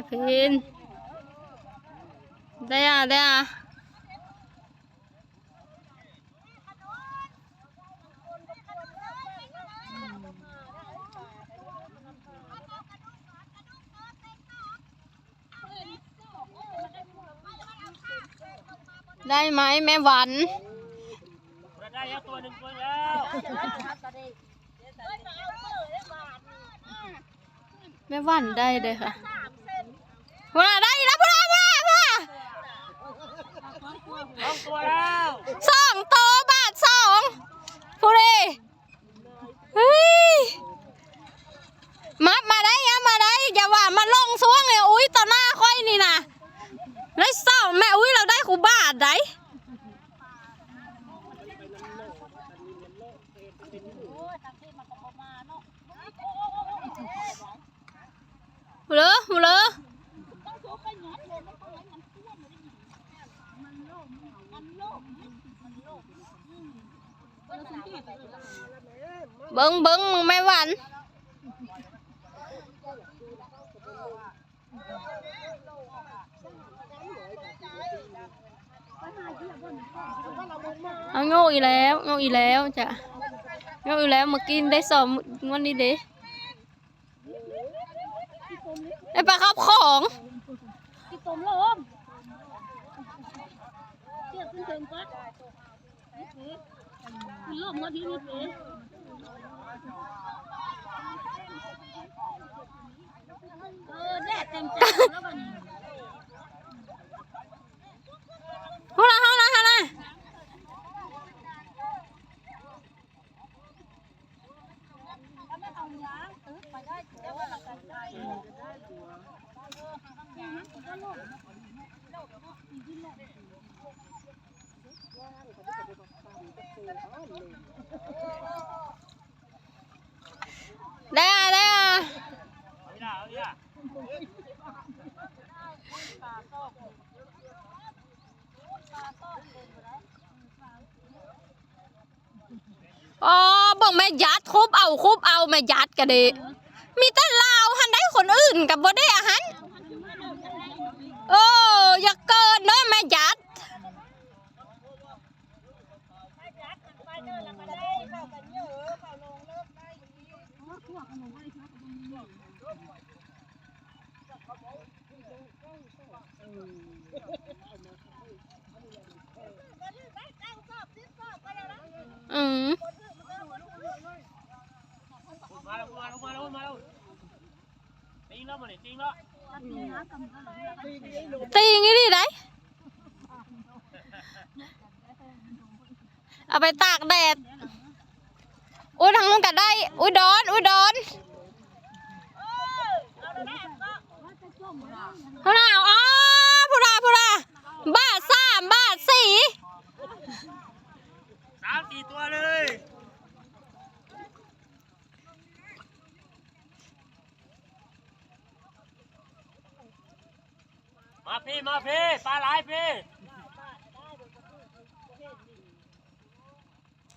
จะพินได้อะได้อะได้ไหมแม่หวันได้แล้วตัวหนึ่งตัวแล้วแม่หวันได้เลยค่ะ พูดได้แล้วพูดได้พูดได้พูดได้สองตัวแล้วสองโตบาทสองพูดดิเฮ้ยมามาได้ยังมาได้อย่าว่ามาลงซ่วงเลยอุ้ยต่อหน้าค่อยนี่นะได้สองแม่อุ้ยเราได้คูบาทได้หู เลยหูเลยเบิ้งเบิ้งมึงไม่หวันเอาโง่อีแล้วโง่อีแล้วจ้ะโง่อีแล้วมื่อกี้ได้สอบงวันนี้เด้ไอ้ปลาครับของ ที่ต้มลมเที่ยขึ้นเทิงปัดคุณลมมาที่นี่เป๋เออแดดเต็มใจแล้ววันนี้ ฮู้ละฮู้ละฮู้ละ ถ้าไม่เอาล้างตึ๊บไปได้แต่ว่าเรากันใจก็ลม ได้อะได้อะอ๋อเบ่งแม่ยัดคุบเอาคุบเอาแม่ยัดกะเดมีแต่ลาวหันได้คนอื่นกับบ่ได้อาหารโอ้อย่าเกินเด้อแม่ยัด อืมมาแล้วมาแล้วมาแล้วมาแล้วตีแล้วมาเลยติ้งแล้วตีอย่างงี้ดิได้เอาไปตากแดดอุ้ยทางนู้นก็ได้ อุ้ยดอนอุ้ยดอนพูดาอ๋อพูดาพูดาบาทสามบาทสี่ สามสี่ตัวเลย มาพี่มาพี่ปลาไหลพี่